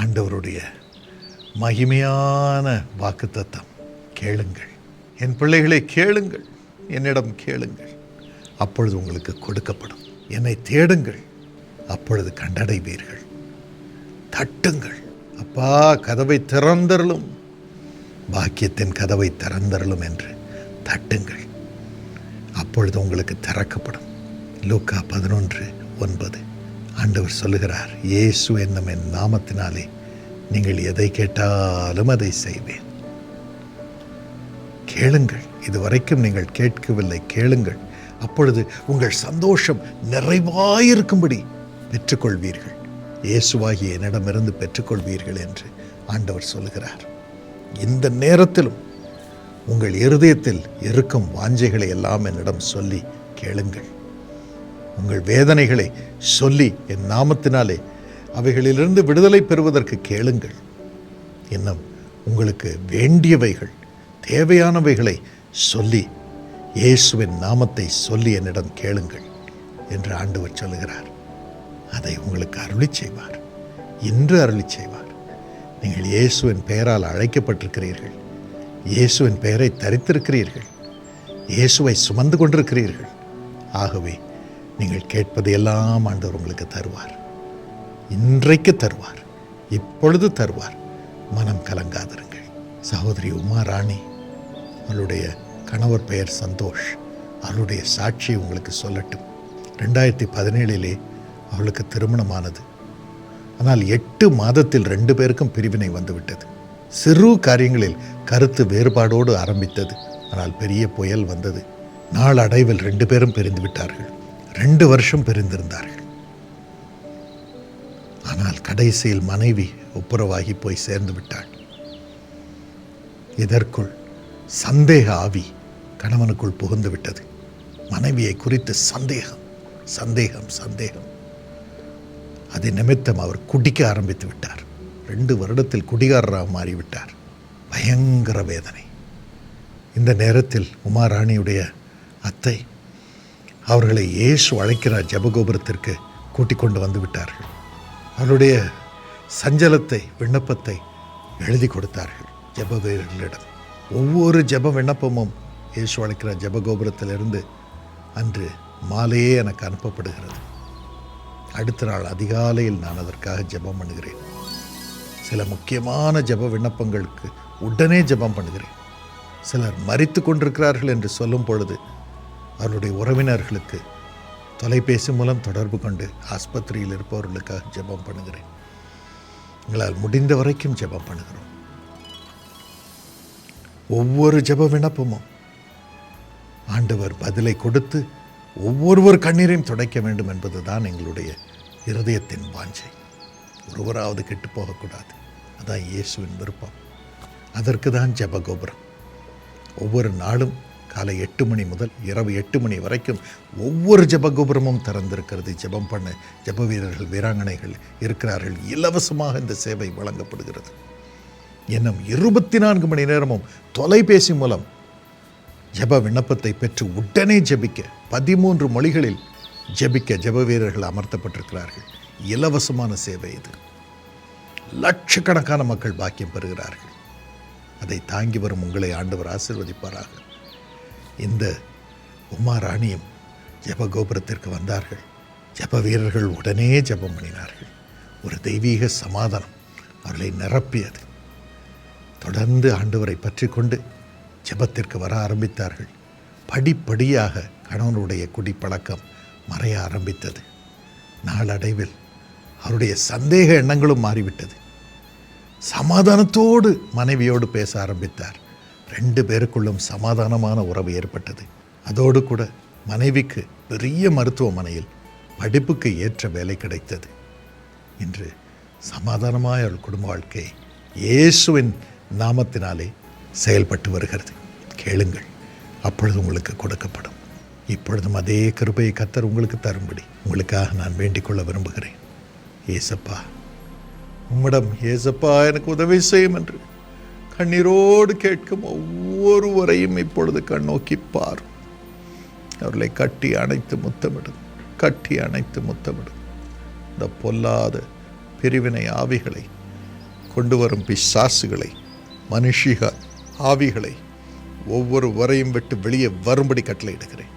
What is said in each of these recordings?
ஆண்டவருடைய மகிமையான வாக்குத்தத்தம். கேளுங்கள். என் பிள்ளைகளை கேளுங்கள். என்னிடம் கேளுங்கள். அப்பொழுது உங்களுக்கு கொடுக்கப்படும். என்னை தேடுங்கள். அப்பொழுது கண்டடைவீர்கள். தட்டுங்கள். அப்பா கதவை திறந்தருளும். பாக்கியத்தின் கதவை திறந்தருளும் என்று தட்டுங்கள். அப்பொழுது உங்களுக்கு திறக்கப்படும். லூக்கா பதினொன்று ஒன்பது. ஆண்டவர் சொல்லுகிறார் இயேசு என்னும் என் நாமத்தினாலே நீங்கள் எதை கேட்டாலும் அதை செய்வேன். கேளுங்கள் இதுவரைக்கும் நீங்கள் கேட்கவில்லை கேளுங்கள். அப்பொழுது உங்கள் சந்தோஷம் நிறைவாயிருக்கும்படி பெற்றுக்கொள்வீர்கள். இயேசுவாகி என்னிடமிருந்து பெற்றுக்கொள்வீர்கள் என்று ஆண்டவர் சொல்லுகிறார். இந்த நேரத்திலும் உங்கள் இருதயத்தில் இருக்கும் வாஞ்சைகளை எல்லாம் என்னிடம் சொல்லி கேளுங்கள். உங்கள் வேதனைகளை சொல்லி என் நாமத்தினாலே அவைகளிலிருந்து விடுதலை பெறுவதற்கு கேளுங்கள். இன்னும் உங்களுக்கு வேண்டியவைகள் தேவையானவைகளை சொல்லி இயேசுவின் நாமத்தை சொல்லி என்னிடம் கேளுங்கள் என்று ஆண்டவர் சொல்லுகிறார். அதை உங்களுக்கு அருளி செய்வார். இன்று அருளி செய்வார். நீங்கள் இயேசுவின் பெயரால் அழைக்கப்பட்டிருக்கிறீர்கள். இயேசுவின் பெயரை தரித்திருக்கிறீர்கள். இயேசுவை சுமந்து கொண்டிருக்கிறீர்கள். ஆகவே நீங்கள் கேட்பது எல்லாம் ஆண்டவர் உங்களுக்கு தருவார். இன்றைக்கு தருவார். இப்பொழுது தருவார். மனம் கலங்காதிருங்கள். சகோதரி உமா ராணி அவளுடைய கணவர் பெயர் சந்தோஷ். அவளுடைய சாட்சியை உங்களுக்கு சொல்லட்டும். ரெண்டாயிரத்தி பதினேழிலே அவளுக்கு திருமணமானது. ஆனால் எட்டு மாதத்தில் ரெண்டு பேருக்கும் பிரிவினை வந்துவிட்டது. சிறு காரியங்களில் கருத்து வேறுபாடோடு ஆரம்பித்தது. ஆனால் பெரிய புயல் வந்தது. நாளடைவில் ரெண்டு பேரும் பிரிந்து விட்டார்கள். ரெண்டு வருஷம் பிரிந்திருந்தார்கள். ஆனால் கடைசியில் மனைவி ஒப்புரவாகி போய் சேர்ந்து விட்டாள். இதற்குள் சந்தேக ஆவி கணவனுக்குள் புகுந்து விட்டது. மனைவியை குறித்து சந்தேகம் சந்தேகம் சந்தேகம். அது நிமித்தம் அவர் குடிக்க ஆரம்பித்து விட்டார். ரெண்டு வருடத்தில் குடிகாரராக மாறிவிட்டார். பயங்கர வேதனை. இந்த நேரத்தில் உமாராணியுடைய அத்தை அவர்களை இயேசு அழைக்கிறார் ஜபகோபுரத்திற்கு கூட்டிக் கொண்டு வந்து விட்டார்கள். அவருடைய சஞ்சலத்தை விண்ணப்பத்தை எழுதி கொடுத்தார்கள் ஜப வீரர்களிடம் ஒவ்வொரு ஜப விண்ணப்பமும் இயேசு அழைக்கிற ஜபகோபுரத்திலிருந்து அன்று மாலையே எனக்கு அனுப்பப்படுகிறது. அடுத்த நாள் அதிகாலையில் நான் அதற்காக ஜெபம் பண்ணுகிறேன். சில முக்கியமான ஜெப விண்ணப்பங்களுக்கு உடனே ஜெபம் பண்ணுகிறேன். சிலர் மறித்து கொண்டிருக்கிறார்கள் என்று சொல்லும் பொழுது அவருடைய உறவினர்களுக்கு தொலைபேசி மூலம் தொடர்பு கொண்டு ஆஸ்பத்திரியில் இருப்பவர்களுக்காக ஜெபம் பண்ணுகிறேன். எங்களால் முடிந்த வரைக்கும் ஜெபம் பண்ணுகிறோம். ஒவ்வொரு ஜெப விண்ணப்பமும் ஆண்டவர் பதிலை கொடுத்து ஒவ்வொருவர் கண்ணீரையும் துடைக்க வேண்டும் என்பது தான் எங்களுடைய இருதயத்தின் வாஞ்சை. ஒருவராவது கெட்டு போகக்கூடாது. அதான் இயேசுவின் விருப்பம். அதற்கு தான் ஜபகோபுரம். ஒவ்வொரு நாளும் காலை எட்டு மணி முதல் இரவு எட்டு மணி வரைக்கும் ஒவ்வொரு ஜபகோபுரமும் திறந்திருக்கிறது. ஜெபம் பண்ண ஜெப வீரர்கள் வீராங்கனைகள் இருக்கிறார்கள். இலவசமாக இந்த சேவை வழங்கப்படுகிறது. இன்னும் இருபத்தி நான்கு மணி நேரமும் தொலைபேசி மூலம் ஜெப விண்ணப்பத்தை பெற்று உடனே ஜெபிக்க பதிமூன்று மொழிகளில் ஜெபிக்க ஜெப வீரர்கள் அமர்த்தப்பட்டிருக்கிறார்கள். இலவசமான சேவை இது. லட்சக்கணக்கான மக்கள் பாக்கியம் பெறுகிறார்கள். அதை தாங்கி வரும் உங்களை ஆண்டவர் ஆசீர்வதிப்பாராக. இந்த உமா ராணியும் ஜெப கோபுரத்திற்கு வந்தார்கள். ஜெப வீரர்கள் உடனே ஜெபம் பண்ணினார்கள். ஒரு தெய்வீக சமாதானம் அவர்களை நிரப்பியது. தொடர்ந்து ஆண்டவரை பற்றி கொண்டு ஜெபத்திற்கு வர ஆரம்பித்தார்கள். படிப்படியாக கணவனுடைய குடிப்பழக்கம் மறைய ஆரம்பித்தது. நாளடைவில் அவருடைய சந்தேக எண்ணங்களும் மாறிவிட்டது. சமாதானத்தோடு மனைவியோடு பேச ஆரம்பித்தார். ரெண்டு பேருக்குள்ளும் சமாதானமான உறவு ஏற்பட்டது. அதோடு கூட மனைவிக்கு பெரிய மருத்துவமனையில் படிப்புக்கு ஏற்ற வேலை கிடைத்தது. இன்று சமாதானமாய் அவள் குடும்ப வாழ்க்கை இயேசுவின் நாமத்தினாலே செயல்பட்டு வருகிறது. கேளுங்கள் அப்பொழுது உங்களுக்கு கொடுக்கப்படும். இப்பொழுதும் அதே கிருபையை கத்தர் உங்களுக்கு தரும்படி உங்களுக்காக நான் வேண்டிக் கொள்ள விரும்புகிறேன். ஏசப்பா உம்மிடம் ஏசப்பா எனக்கு உதவி செய்யும் என்று கண்ணீரோடு கேட்கும் ஒவ்வொருவரையும் இப்பொழுது கண்ணோக்கி பார். அவர்களை கட்டி அணைத்து முத்தமிடும் கட்டி அணைத்து முத்தமிடும் இந்த பொல்லாத பிரிவினை ஆவிகளை கொண்டு வரும் பிசாசுகளை மனுஷிக ஆவிகளை ஒவ்வொரு வரையும் விட்டு வெளியே வரும்படி கட்டளையிடுகிறேன்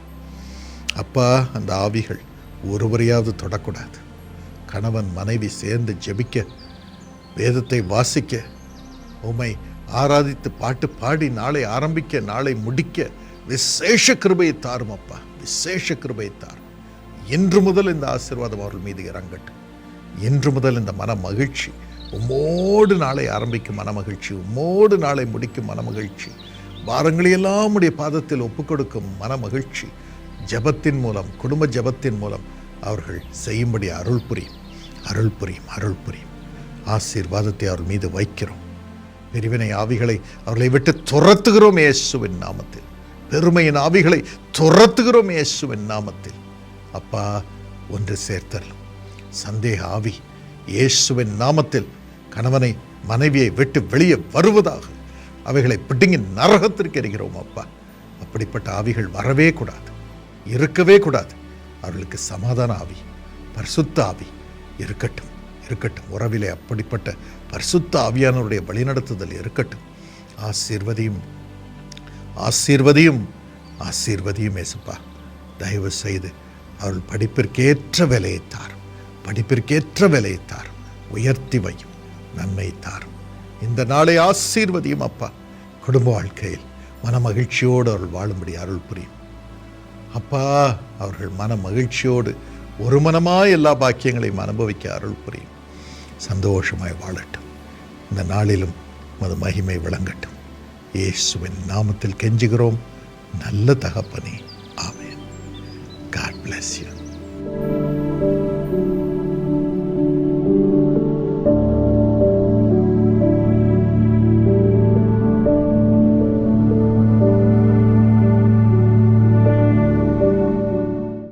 அப்பா அந்த ஆவிகள் ஒருவரையாவது தொடக்கூடாது. கணவன் மனைவி சேர்ந்து ஜெபிக்க வேதத்தை வாசிக்க உம்மை ஆராதித்து பாட்டு பாடி நாளை ஆரம்பிக்க நாளை முடிக்க விசேஷ கிருபையை தாரும் அப்பா. விசேஷ கிருபையை தாரும். இன்று முதல் இந்த ஆசீர்வாதம் அவர்கள் மீது இறங்கட்டும். இன்று முதல் இந்த மன மகிழ்ச்சி உம்மோடு நாளை ஆரம்பிக்கும் மன மகிழ்ச்சி உம்மோடு நாளை முடிக்கும் மன மகிழ்ச்சி வாரங்களையெல்லாம் உடைய பாதத்தில் ஒப்புக் கொடுக்கும் மன மகிழ்ச்சி ஜெபத்தின் மூலம் குடும்ப ஜெபத்தின் மூலம் அவர்கள் செய்யும்படி அருள் புரியும் அருள் புரியும் அருள் புரியும். ஆசீர்வாதத்தை அவர் மீது வைக்கிறோம். பிரிவினை ஆவிகளை அவர்களை விட்டு துரத்துகிறோம் இயேசுவின் நாமத்தில். பெருமையின் ஆவிகளை துரத்துகிறோம் இயேசுவின் நாமத்தில். அப்பா ஒன்று சேர்த்தரலும் சந்தேக ஆவி இயேசுவின் நாமத்தில் கணவனை மனைவியை விட்டு வெளியே வருவதாக அவைகளை பிடுங்கி நரகத்திற்கு எறிகிறோம் அப்பா. அப்படிப்பட்ட ஆவிகள் வரவே கூடாது இருக்கவே கூடாது. அவர்களுக்கு சமாதான ஆவி பரிசுத்த ஆவி இருக்கட்டும் இருக்கட்டும். உறவிலே அப்படிப்பட்ட பரிசுத்த ஆவியானவருடைய வழிநடத்துதல் இருக்கட்டும். ஆசீர்வதியும். ஆசீர்வதியும். ஆசீர்வதியும் ஏசுப்பா தயவு செய்து அவள் படிப்பிற்கேற்ற விலையை தாரும். படிப்பிற்கேற்ற விலையை தாரும். உயர்த்தி வையும். நன்மை தாரும். இந்த நாளை ஆசீர்வதியும் அப்பா. குடும்ப வாழ்க்கையில் மன மகிழ்ச்சியோடு அவர்கள் வாழும்படி அருள் புரியும். அப்பா அவர்கள் மன மகிழ்ச்சியோடு ஒரு மனமாக எல்லா பாக்கியங்களையும் அனுபவிக்க அருள் புரியும். சந்தோஷமாய் வாழட்டும். இந்த நாளிலும் மது மகிமை விளங்கட்டும். இயேசுவின் நாமத்தில் கெஞ்சுகிறோம். நல்ல தகப்பனே. ஆமென். God bless you